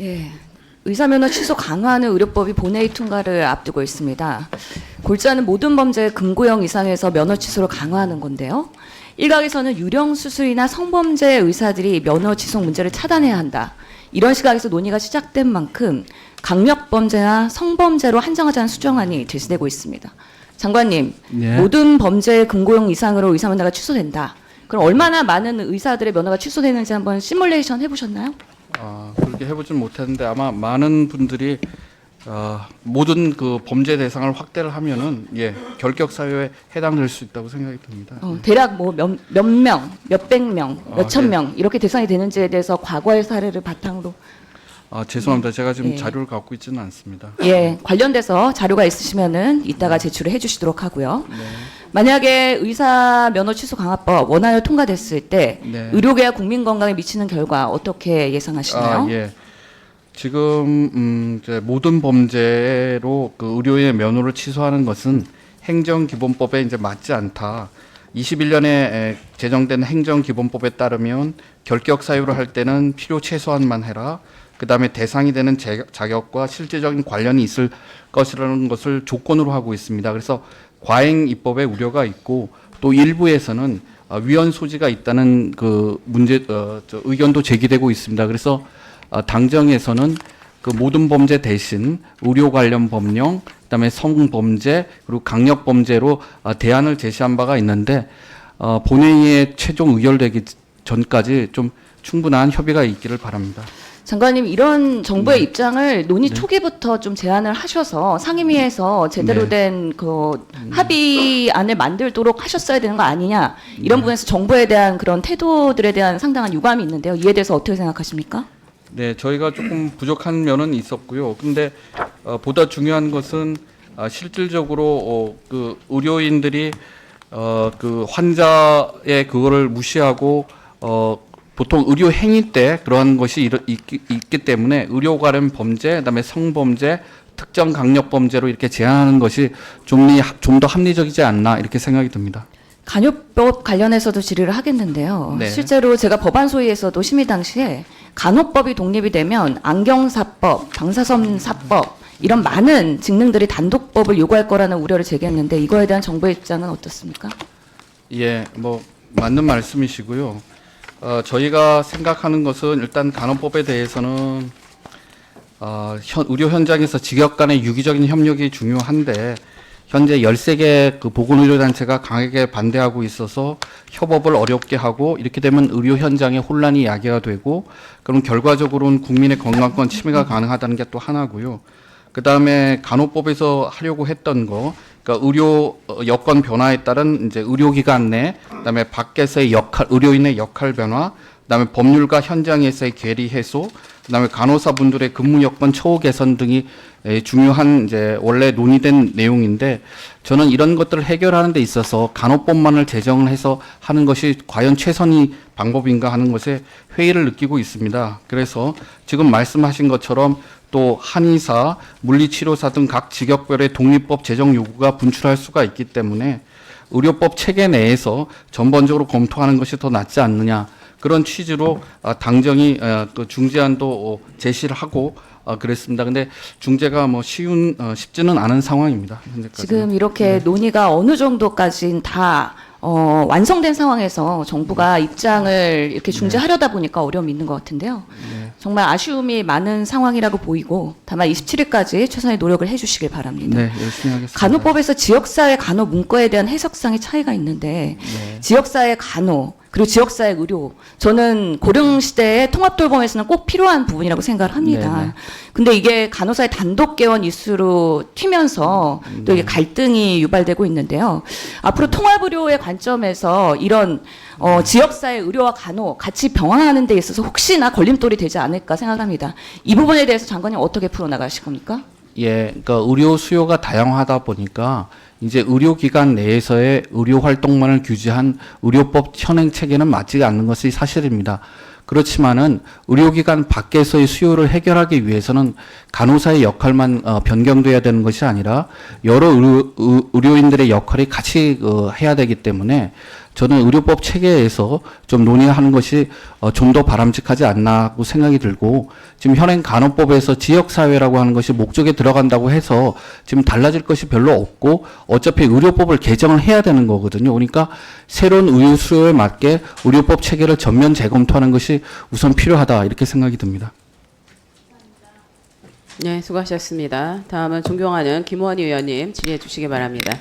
예. 의사면허 취소 강화하는 의료법이 본회의 통과를 앞두고 있습니다. 골자는 모든 범죄 금고형 이상에서 면허 취소를 강화하는 건데요. 일각에서는 유령 수술이나 성범죄 의사들이 면허 취소 문제를 차단해야 한다. 이런 시각에서 논의가 시작된 만큼 강력 범죄나 성범죄로 한정하자는 수정안이 제시되고 있습니다. 장관님, 예. 모든 범죄 금고형 이상으로 의사 면허가 취소된다. 그럼 얼마나 많은 의사들의 면허가 취소되는지 한번 시뮬레이션 해보셨나요? 아, 그렇게 해보진 못했는데 아마 많은 분들이 어, 모든 그 범죄 대상을 확대를 하면은 예 결격 사유에 해당될 수 있다고 생각이 듭니다. 어, 대략 뭐몇몇 명, 몇백 명, 아, 몇천 네. 명 이렇게 대상이 되는지에 대해서 과거의 사례를 바탕으로 아 죄송합니다. 제가 지금 예. 자료를 갖고 있지는 않습니다. 예 관련돼서 자료가 있으시면은 이따가 제출을 해주시도록 하고요. 네. 만약에 의사 면허 취소 강화법 원안을 통과됐을 때 네. 의료계와 국민 건강에 미치는 결과 어떻게 예상하시나요? 아, 예. 지금 음, 이제 모든 범죄로 그 의료인의 면허를 취소하는 것은 행정기본법에 이제 맞지 않다. 21년에 제정된 행정기본법에 따르면 결격 사유를 할 때는 필요 최소한만 해라. 그 다음에 대상이 되는 제- 자격과 실제적인 관련이 있을 것이라는 것을 조건으로 하고 있습니다. 그래서 과잉 입법에 우려가 있고 또 일부에서는 어, 위헌 소지가 있다는 그 문제 어, 저 의견도 제기되고 있습니다. 그래서 어, 당정에서는 그 모든 범죄 대신 의료 관련 법령, 그다음에 성범죄 그리고 강력 범죄로 어, 대안을 제시한 바가 있는데 어, 본회의에 최종 의결되기 전까지 좀 충분한 협의가 있기를 바랍니다. 장관님 이런 정부의 네. 입장을 논의 초기부터 좀 제안을 하셔서 상임위에서 제대로 네. 된그 합의안을 만들도록 하셨어야 되는 거 아니냐 이런 네. 부분에서 정부에 대한 그런 태도들에 대한 상당한 유감이 있는데요. 이에 대해서 어떻게 생각하십니까? 네, 저희가 조금 부족한 면은 있었고요. 근데 어, 보다 중요한 것은 아, 실질적으로 어, 그 의료인들이 어, 그 환자의 그거를 무시하고 어, 보통 의료 행위 때 그러한 것이 일어- 있기, 있기 때문에 의료 관련 범죄, 그다음에 성범죄, 특정 강력 범죄로 이렇게 제한하는 것이 좀좀 더 합리적이지 않나 이렇게 생각이 듭니다. 간호법 관련해서도 질의를 하겠는데요. 네. 실제로 제가 법안 소위에서도 심의 당시에 간호법이 독립이 되면 안경사법, 방사선사법 이런 많은 직능들이 단독법을 요구할 거라는 우려를 제기했는데 이거에 대한 정부의 입장은 어떻습니까? 예, 뭐 맞는 말씀이시고요. 어, 저희가 생각하는 것은 일단 간호법에 대해서는 어, 현, 의료 현장에서 직역 간의 유기적인 협력이 중요한데 현재 13개 그 보건의료단체가 강하게 반대하고 있어서 협업을 어렵게 하고 이렇게 되면 의료 현장에 혼란이 야기가 되고 그럼 결과적으로는 국민의 건강권 침해가 가능하다는 게 또 하나고요. 그 다음에 간호법에서 하려고 했던 거, 그러니까 의료 어, 여건 변화에 따른 이제 의료기관 내, 그다음에 밖에서의 역할, 의료인의 역할 변화, 그다음에 법률과 현장에서의 괴리 해소, 그다음에 간호사분들의 근무 여건 처우 개선 등이 에, 중요한 이제 원래 논의된 내용인데 저는 이런 것들을 해결하는 데 있어서 간호법만을 제정을 해서 하는 것이 과연 최선의 방법인가 하는 것에 회의를 느끼고 있습니다. 그래서 지금 말씀하신 것처럼 또 한의사, 물리치료사 등 각 직역별의 독립법 제정 요구가 분출할 수가 있기 때문에 의료법 체계 내에서 전반적으로 검토하는 것이 더 낫지 않느냐 그런 취지로 아, 당정이 어, 또 중재안도 어, 제시를 하고 어, 그랬습니다. 근데 중재가 뭐 쉬운 어, 쉽지는 않은 상황입니다. 현재까지. 지금 이렇게 논의가 어느 정도까지 다 어, 완성된 상황에서 정부가 입장을 이렇게 중재하려다 보니까 어려움이 있는 것 같은데요. 정말 아쉬움이 많은 상황이라고 보이고 다만 27일까지 최선의 노력을 해주시길 바랍니다. 네, 열심히 하겠습니다. 간호법에서 지역사회 간호 문과에 대한 해석상의 차이가 있는데 네. 지역사회 간호 그리고 지역사회 의료 저는 고령 시대의 통합 돌봄에서는 꼭 필요한 부분이라고 생각을 합니다. 네네. 근데 이게 간호사의 단독 개원 이슈로 튀면서 또 네. 이게 갈등이 유발되고 있는데요. 앞으로 통합 의료의 관점에서 이런 어, 지역사회 의료와 간호 같이 병행하는 데 있어서 혹시나 걸림돌이 되지 않을까 생각합니다. 이 부분에 대해서 장관님 어떻게 풀어나가실 겁니까? 예, 그러니까 의료 수요가 다양하다 보니까 이제 의료기관 내에서의 의료 활동만을 규제한 의료법 현행 체계는 맞지 않는 것이 사실입니다. 그렇지만은 의료기관 밖에서의 수요를 해결하기 위해서는 간호사의 역할만 어, 변경돼야 되는 것이 아니라 여러 의료, 의- 의료인들의 역할이 같이 어, 해야 되기 때문에 저는 의료법 체계에서 좀 논의하는 것이 어, 좀 더 바람직하지 않나고 생각이 들고 지금 현행 간호법에서 지역사회라고 하는 것이 목적에 들어간다고 해서 지금 달라질 것이 별로 없고 어차피 의료법을 개정을 해야 되는 거거든요. 그러니까 새로운 의료 수요에 맞게 의료법 체계를 전면 재검토하는 것이 우선 필요하다 이렇게 생각이 듭니다. 네, 수고하셨습니다. 다음은 존경하는 김원희 의원님 질의해 주시기 바랍니다.